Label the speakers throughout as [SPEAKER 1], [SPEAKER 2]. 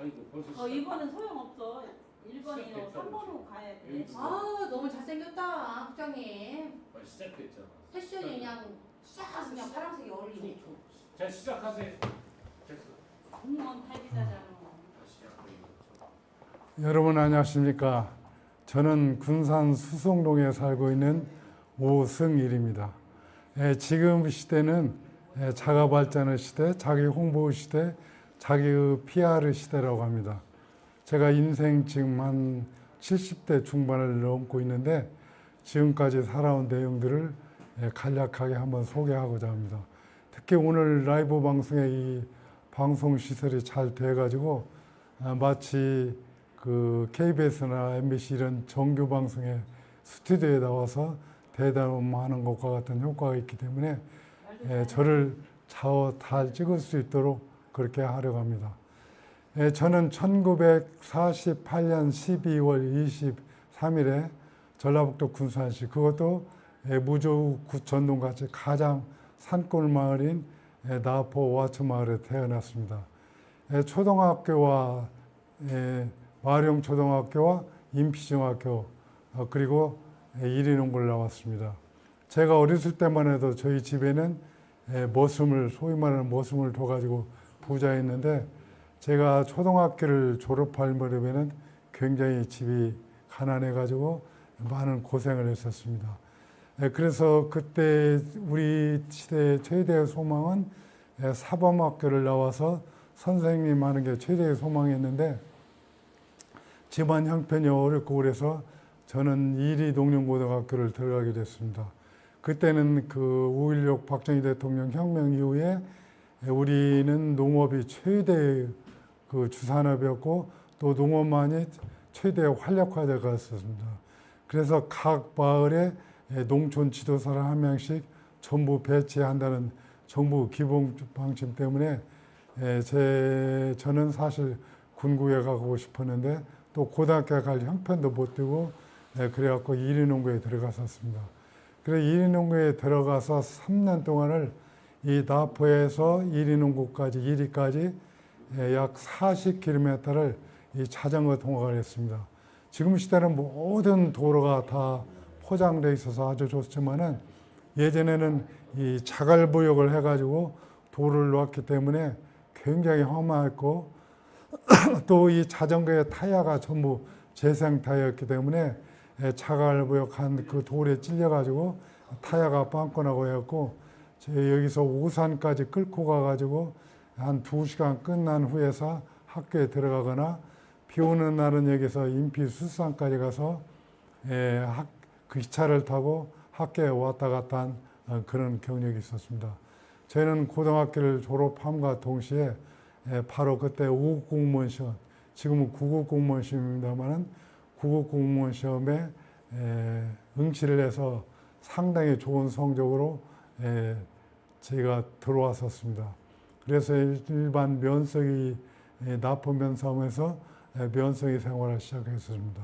[SPEAKER 1] 아이고 벌써
[SPEAKER 2] 어,
[SPEAKER 1] 시작.
[SPEAKER 2] 2번은 소용없어. 1번이요.
[SPEAKER 1] 시작됐다,
[SPEAKER 2] 3번으로 가야 돼.
[SPEAKER 3] 아 너무 잘생겼다 국장님
[SPEAKER 1] 아, 시작됐잖아.
[SPEAKER 3] 패션이 그냥 쫙 그냥 파란색이 어울리네
[SPEAKER 1] 자 시작하세요. 됐어.
[SPEAKER 2] 공무원 탈기자잖아.
[SPEAKER 1] 다시 시작해요.
[SPEAKER 4] 여러분 안녕하십니까? 저는 군산 수성동에 살고 있는 오승일입니다. 예, 지금 시대는 예, 자가 발전의 시대, 자기 홍보 시대, 자기의 PR 시대라고 합니다. 제가 인생 지금 한 70대 중반을 넘고 있는데 지금까지 살아온 내용들을 예, 간략하게 한번 소개하고자 합니다. 특히 오늘 라이브 방송에 이 방송 시설이 잘 돼가지고 아, 마치 그 KBS나 MBC 이런 정규 방송의 스튜디오에 나와서 대담하는 것과 같은 효과가 있기 때문에 예, 저를 잘, 잘 찍을 수 있도록 그렇게 하려고 합니다. 예, 저는 1948년 12월 23일에 전라북도 군산시 그것도 예, 무주 전동같이 가장 산골 마을인 예, 나포 와초 마을에 태어났습니다. 예, 초등학교와 예, 마룡 초등학교와 임피중학교 어, 그리고 예, 이리농고를 나왔습니다. 제가 어렸을 때만 해도 저희 집에는 예, 머슴을 소위 말하는 머슴을 둬가지고 부자였는데 제가 초등학교를 졸업할 무렵에는 굉장히 집이 가난해가지고 많은 고생을 했었습니다. 예, 그래서 그때 우리 시대의 최대의 소망은 예, 사범학교를 나와서 선생님 하는 게 최대의 소망이었는데 집안 형편이 어렵고 그래서 저는 이리 농림고등학교를 들어가게 됐습니다. 그때는 그5.16 박정희 대통령 혁명 이후에 우리는 농업이 최대 그 주산업이었고 또 농업만이 최대 활력화되어 갔었습니다. 그래서 각 마을에 농촌 지도사를 한 명씩 전부 배치한다는 정부 기본 방침 때문에 예, 제 저는 사실 군국에 가고 싶었는데 또 고등학교 갈 형편도 못 되고 예, 그래갖고 이리농구에 들어갔었습니다. 그래 이리농구에 들어가서 3년 동안을 이 나포에서 이리농구까지 이리까지 예, 약 40km를 이 자전거 통학을 했습니다. 지금 시대는 모든 도로가 다 포장돼 있어서 아주 좋지만은 예전에는 이 자갈부역을 해가지고 도로를 놓았기 때문에 굉장히 험하고 또 이 자전거의 타이어가 전부 재생 타이어였기 때문에 예, 자갈부역한 그 돌에 찔려가지고 타이어가 빵꾸 나고 해갖고 제 여기서 오산까지 끌고 가가지고 한 두 시간 끝난 후에서 학교에 들어가거나 비 오는 날은 여기서 인피 수산까지 가서 예, 학, 그 기차를 타고 학교에 왔다 갔다 한 어, 그런 경력이 있었습니다. 저희는 고등학교를 졸업함과 동시에 예, 바로 그때 5급 공무원 시험, 지금은 9급 공무원 시험입니다만은 9급 공무원 시험에 예, 응시를 해서 상당히 좋은 성적으로 예, 제가 들어왔었습니다. 그래서 일반 면석이 예, 납품 면사무에서 예, 면석이 생활을 시작했습니다.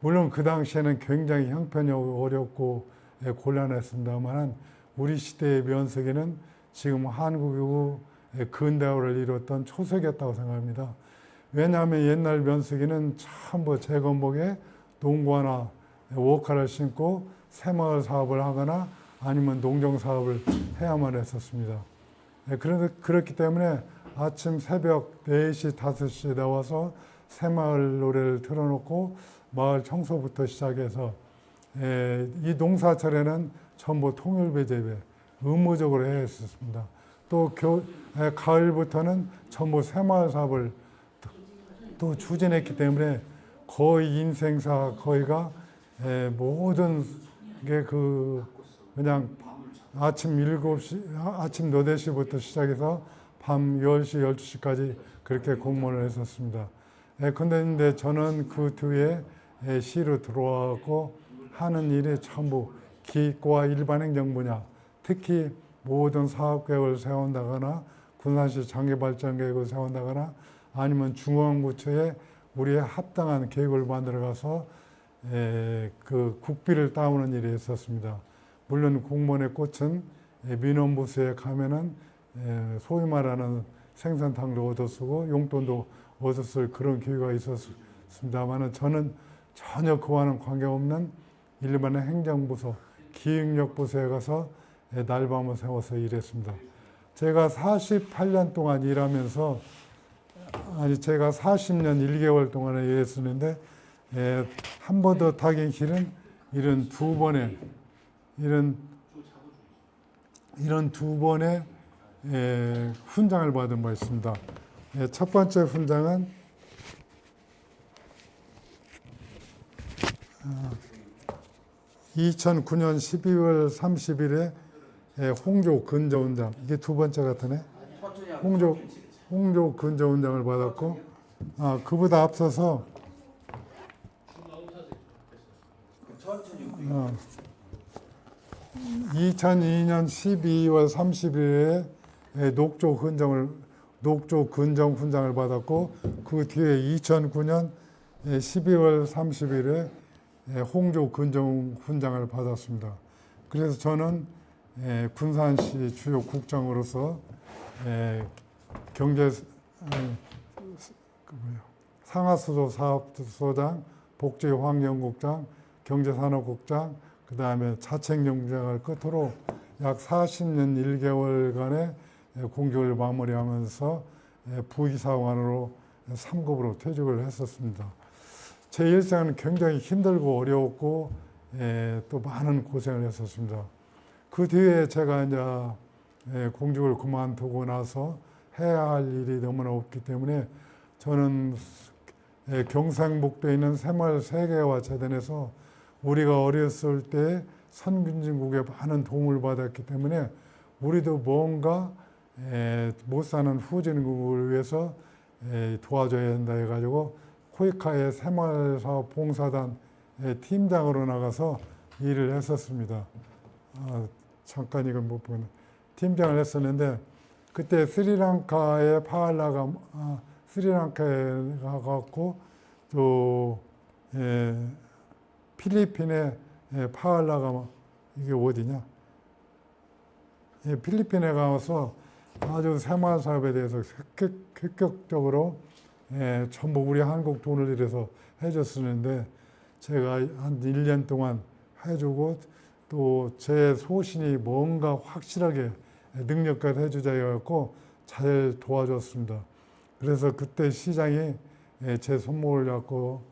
[SPEAKER 4] 물론 그 당시에는 굉장히 형편이 어렵고 예, 곤란했습니다만 우리 시대의 면석이는 지금 한국의 근대화를 이뤘던 초석이었다고 생각합니다. 왜냐하면 옛날 면석이는 전부 재건복에 농구나 워카를 신고 새마을 사업을 하거나 아니면 농정 사업을 해야만 했었습니다. 예, 그런데 그렇기 때문에 아침 새벽 4시, 5시에 나와서 새마을 노래를 틀어놓고 마을 청소부터 시작해서 예, 이 농사철에는 전부 통일배 재배 의무적으로 해야 했었습니다. 또 겨, 예, 가을부터는 전부 새마을 사업을 또, 또 추진했기 때문에 거의 인생사 거의가 예, 모든 게 그 그냥 아침 7시, 아침 8시부터 시작해서 밤 10시, 12시까지 그렇게 공무원을 했었습니다. 예, 근데 저는 그 뒤에 예, 시로 들어와고 하는 일이 전부 기획과 일반 행정 분야, 특히 모든 사업 계획을 세운다거나 군산시 장기 발전 계획을 세운다거나 아니면 중앙부처에 우리의 합당한 계획을 만들어가서 에, 그 국비를 따오는 일이 있었습니다. 물론 공무원의 꽃은 에, 민원부서에 가면은 에, 소위 말하는 생산탕도 얻어 쓰고 용돈도 얻었을 그런 기회가 있었습니다만은 저는 전혀 그와는 관계없는 일반의 행정부서, 기획력부서에 가서 예, 날밤을 세워서 일했습니다. 제가 48년 동안 일하면서 아니 제가 40년 1개월 동안에 일했었는데 예, 한번 더 타긴 길은 이런 두 번의 이런 이런 두 번의 예, 훈장을 받은 바 있습니다. 예, 첫 번째 훈장은 어, 2009년 12월 30일에 예, 홍조 근저훈장 이게 두 번째 같으네. 홍조 홍조 근저훈장을 받았고 아 그보다 앞서서 어, 2002년 12월 30일에 예, 녹조 훈장을 녹조 근정 훈장을 받았고 그 뒤에 2009년 12월 30일에 예, 홍조 근정 훈장을 받았습니다. 그래서 저는 예, 군산시 주요 국장으로서 예, 경제 에, 그 상하수도 사업소장, 복지환경국장, 경제산업국장, 그 다음에 자책 영장을 끝으로 약 40년 1개월간의 공직을 마무리하면서 예, 부의사관으로 3급으로 퇴직을 했었습니다. 제 일생은 굉장히 힘들고 어려웠고 예, 또 많은 고생을 했었습니다. 그 뒤에 제가 이제 예, 공직을 그만두고 나서 해야 할 일이 너무나 없기 때문에 저는 예, 경상북도에 있는 새마을 세계화 재단에서 우리가 어렸을 때 선진국에 많은 도움을 받았기 때문에 우리도 뭔가 에, 못 사는 후진국을 위해서 에, 도와줘야 한다 해가지고 코이카의 새마을사업 봉사단 의 팀장으로 나가서 일을 했었습니다. 아, 잠깐 이건 못 보네. 팀장을 했었는데 그때 스리랑카의 파알라가 아, 스리랑카에 가갖고 또 예, 필리핀의 예, 파알라가 이게 어디냐? 예, 필리핀에 가서 아주 새마을 사업에 대해서 획- 획격적으로 예, 전부 우리 한국 돈을 들여서 해줬었는데 제가 한 1년 동안 해주고 또 제 소신이 뭔가 확실하게 능력까지 해주자 해갖고 잘 도와줬습니다. 그래서 그때 시장이 예, 제 손목을 잡고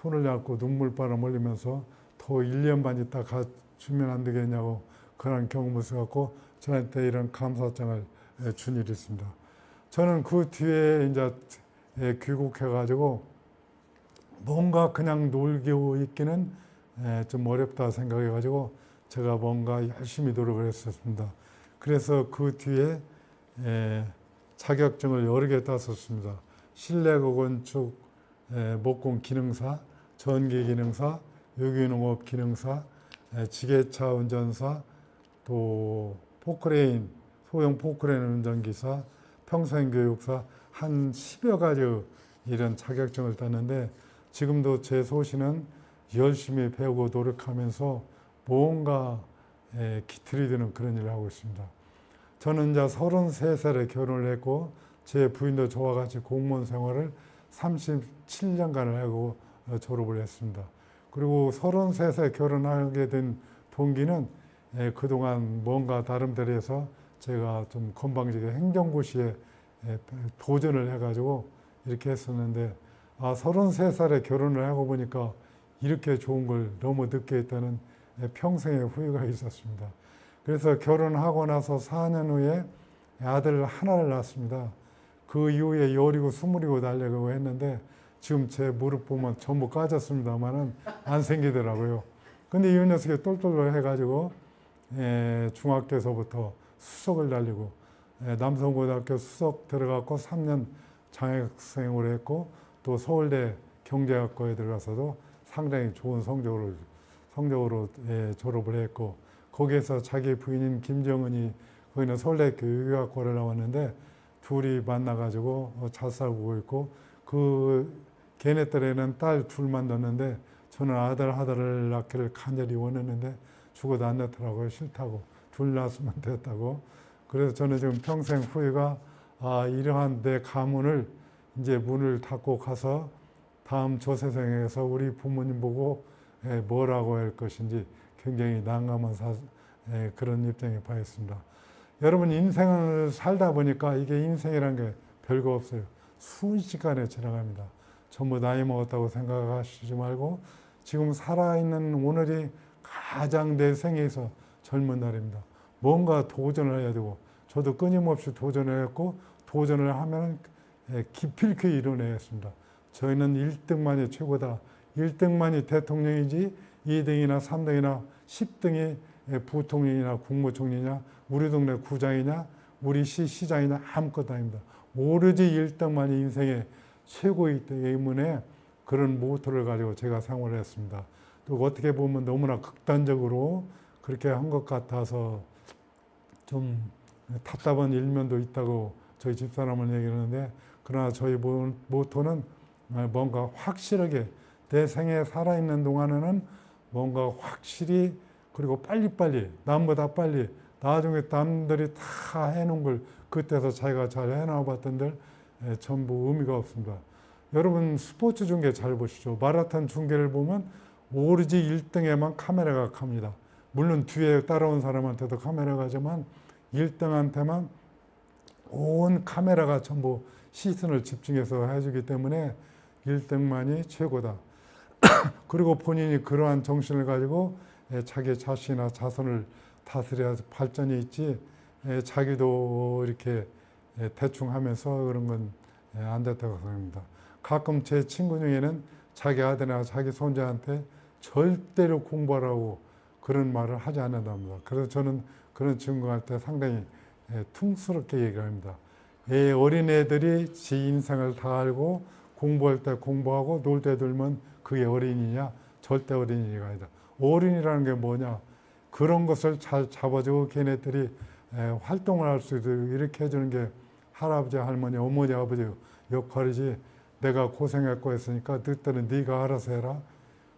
[SPEAKER 4] 손을 잡고 눈물바람 흘리면서 더 1년 반 있다 가주면 안 되겠냐고 그런 경험을 써갖고 저한테 이런 감사장을 예, 준 일이 있습니다. 저는 그 뒤에 이제 예, 귀국해가지고 뭔가 그냥 놀고 있기는 예, 좀 어렵다 생각해가지고 제가 뭔가 열심히 노력을 했었습니다. 그래서 그 뒤에 예, 자격증을 여러 개 땄었습니다. 실내고 건축, 예, 목공 기능사, 전기 기능사, 유기농업 기능사, 예, 지게차 운전사, 또 포크레인, 소형 포크레인 운전기사, 평생교육사 한 10여 가지 이런 자격증을 땄는데 지금도 제 소신은 열심히 배우고 노력하면서 뭔가 예, 기틀이 되는 그런 일을 하고 있습니다. 저는 이제 33살에 결혼을 했고 제 부인도 저와 같이 공무원 생활을 37년간을 하고 어, 졸업을 했습니다. 그리고 33세 결혼하게 된 동기는 예, 그동안 뭔가 나름대로 해서 제가 좀 건방지게 행정고시에 예, 도전을 해가지고 이렇게 했었는데 아 33살에 결혼을 하고 보니까 이렇게 좋은 걸 너무 늦게 했다는 예, 평생의 후회가 있었습니다. 그래서 결혼하고 나서 4년 후에 아들 하나를 낳았습니다. 그 이후에 열이고 스물이고 달려가고 했는데 지금 제 무릎 보면 전부 까졌습니다만은 안 생기더라고요. 근데 이 녀석이 똘똘 해 가지고 예, 중학교에서부터 수석을 달리고 예, 남성고등학교 수석 들어갔고 3년 장학생을 했고 또 서울대 경제학과에 들어가서도 상당히 좋은 성적으로 성적으로 예, 졸업을 했고 거기에서 자기 부인인 김정은이 거기는 서울대학교 유교학과를 나왔는데 둘이 만나가지고 어, 잘 살고 있고 그 걔네 딸에는 딸 둘만 낳았는데 저는 아들 하나를 낳기를 간절히 원했는데 죽어도 안 낳더라고요. 싫다고. 둘 낳았으면 됐다고. 그래서 저는 지금 평생 후회가 아 이러한 내 가문을 이제 문을 닫고 가서 다음 조세상에서 우리 부모님 보고 예, 뭐라고 할 것인지 굉장히 난감한 사, 예, 그런 입장에 봐 있습니다. 여러분 인생을 살다 보니까 이게 인생이란 게 별거 없어요. 순식간에 지나갑니다. 전부 나이 먹었다고 생각하시지 말고 지금 살아있는 오늘이 가장 내 생에서 젊은 날입니다. 뭔가 도전을 해야 되고 저도 끊임없이 도전을 했고 도전을 하면 예, 기필코 이뤄내겠습니다. 저희는 1등만이 최고다. 1등만이 대통령이지 2등이나 3등이나 10등이 예, 부통령이나 국무총리냐 우리 동네 구장이냐 우리 시 시장이냐 아무것도 아닙니다. 오로지 1등만이 인생의 최고이기 때문에 그런 모토를 가지고 제가 생활을 했습니다. 또 어떻게 보면 너무나 극단적으로 그렇게 한 것 같아서 좀 답답한 일면도 있다고 저희 집사람은 얘기하는데 그러나 저희 모- 모토는 뭔가 확실하게 내 생에 살아있는 동안에는 뭔가 확실히 그리고 빨리빨리 남보다 빨리 나중에 남들이 다 해놓은 걸 그때서 자기가 잘 해나봤던들 에, 전부 의미가 없습니다. 여러분 스포츠 중계 잘 보시죠. 마라톤 중계를 보면 오로지 1등에만 카메라가 갑니다. 물론 뒤에 따라온 사람한테도 카메라가 가지만 1등한테만 온 카메라가 전부 시선을 집중해서 해주기 때문에 1등만이 최고다. 그리고 본인이 그러한 정신을 가지고 예, 자기 자신이나 자손을 다스려야 발전이 있지 예, 자기도 이렇게 예, 대충 하면서 그런 건 안 됐다고 생각합니다. 가끔 제 친구 중에는 자기 아들이나 자기 손자한테 절대로 공부하라고 그런 말을 하지 않는답니다. 그래서 저는 그런 친구할 때 상당히 예, 퉁스럽게 얘기를 합니다. 예, 어린애들이 지 인생을 다 알고 공부할 때 공부하고 놀 때 놀면 그게 어린이냐? 절대 어린이가 아니다. 어린이라는 게 뭐냐? 그런 것을 잘 잡아주고 걔네들이 에, 활동을 할 수 있도록 이렇게 해주는 게 할아버지, 할머니, 어머니, 아버지 역할이지 내가 고생했고 했으니까 너희들은 네가 알아서 해라.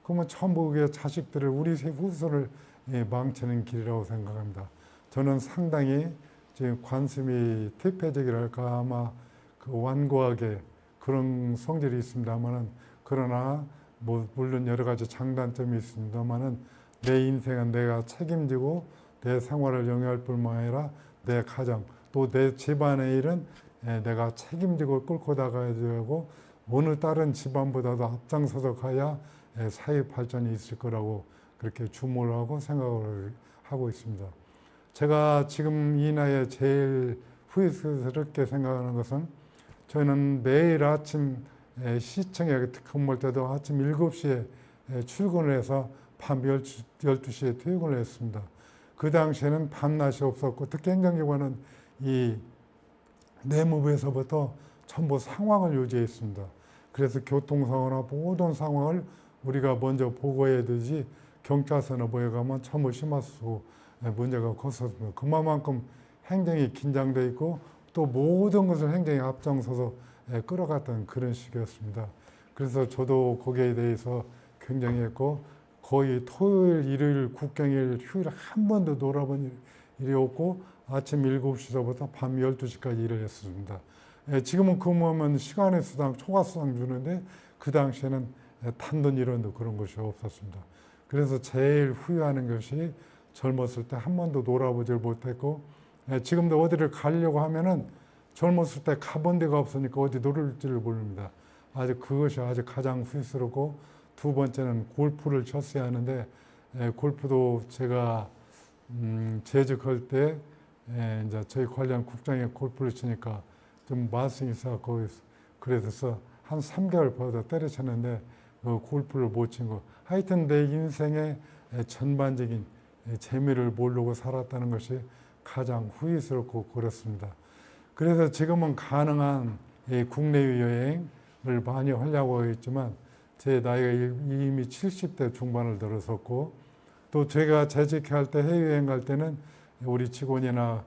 [SPEAKER 4] 그러면 그게 자식들을 우리 후손을 예, 망치는 길이라고 생각합니다. 저는 상당히 지금 관심이 퇴폐적이랄까 아마 그 완고하게 그런 성질이 있습니다만은 그러나 뭐 물론 여러 가지 장단점이 있습니다만은 내 인생은 내가 책임지고 내 생활을 영위할 뿐만 아니라 내 가정 또 내 집안의 일은 예, 내가 책임지고 끌고 나가야 되고 어느 다른 집안보다도 앞장서서 가야 예, 사회 발전이 있을 거라고 그렇게 주목을 하고 생각을 하고 있습니다. 제가 지금 이 나이에 제일 후회스럽게 생각하는 것은 저희는 매일 아침 에, 시청에 근무할 때도 아침 7시에 에, 출근을 해서 밤 12시에 퇴근을 했습니다. 그 당시에는 밤낮이 없었고 특히 행정기관은 이 내무부에서부터 전부 상황을 유지했습니다. 그래서 교통사고나 모든 상황을 우리가 먼저 보고해야 되지 경찰서나 뭐에 가면 전부 심화수 문제가 컸었습니다. 그만큼 행정이 긴장돼 있고 또 모든 것을 행정이 앞장서서 예, 끌어갔던 그런 시기였습니다. 그래서 저도 거기에 대해서 굉장히 했고 거의 토요일, 일요일, 국경일, 휴일 한 번도 놀아본 일이 없고 아침 7시서부터 밤 12시까지 일을 했습니다. 예, 지금은 근무하면 시간의 수당, 초과 수당 주는데 그 당시에는 예, 단돈 1원도 그런 것이 없었습니다. 그래서 제일 후회하는 것이 젊었을 때 한 번도 놀아보질 못했고 예, 지금도 어디를 가려고 하면은 젊었을 때 가본 데가 없으니까 어디 놀을지를 모릅니다. 아주 그것이 아주 가장 후회스럽고 두 번째는 골프를 쳤어야 하는데 예, 골프도 제가 음, 재직할 때 예, 이제 저희 관련 국장에 골프를 치니까 좀 마승이 있어갖고 그래서 한 3개월 벌다 때려쳤는데 그 골프를 못 친 거. 하여튼 내 인생의 예, 전반적인 예, 재미를 모르고 살았다는 것이 가장 후회스럽고 그렇습니다. 그래서 지금은 가능한 이 국내외 여행을 많이 하려고 했지만 제 나이가 이미 70대 중반을 들어섰고 또 제가 재직할 때 해외여행 갈 때는 우리 직원이나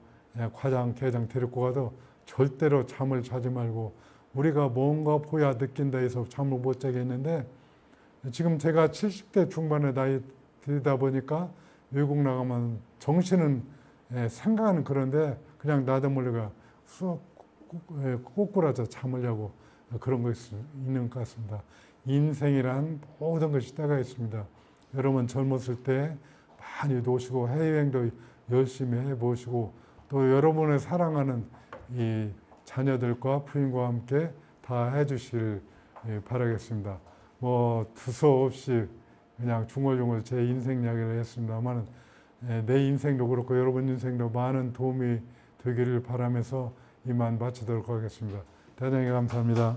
[SPEAKER 4] 과장, 계장 데리고 가도 절대로 잠을 자지 말고 우리가 뭔가 보야 느낀다 해서 잠을 못 자게 했는데 지금 제가 70대 중반의 나이 들다 보니까 외국 나가면 정신은 예, 생각은 그런데 그냥 나도 모르게 쑥 꼬꾸라져 잠을 자고 그런 것이 있는 것 같습니다. 인생이란 모든 것이 때가 있습니다. 여러분 젊었을 때 많이 노시고 해외여행도 열심히 해보시고 또 여러분의 사랑하는 이 자녀들과 부인과 함께 다 해주실 예, 바라겠습니다. 뭐 두서없이 그냥 중얼중얼 제 인생 이야기를 했습니다만 내 인생도 그렇고 여러분 인생도 많은 도움이 되기를 바라면서 이만 마치도록 하겠습니다. 대단히 감사합니다.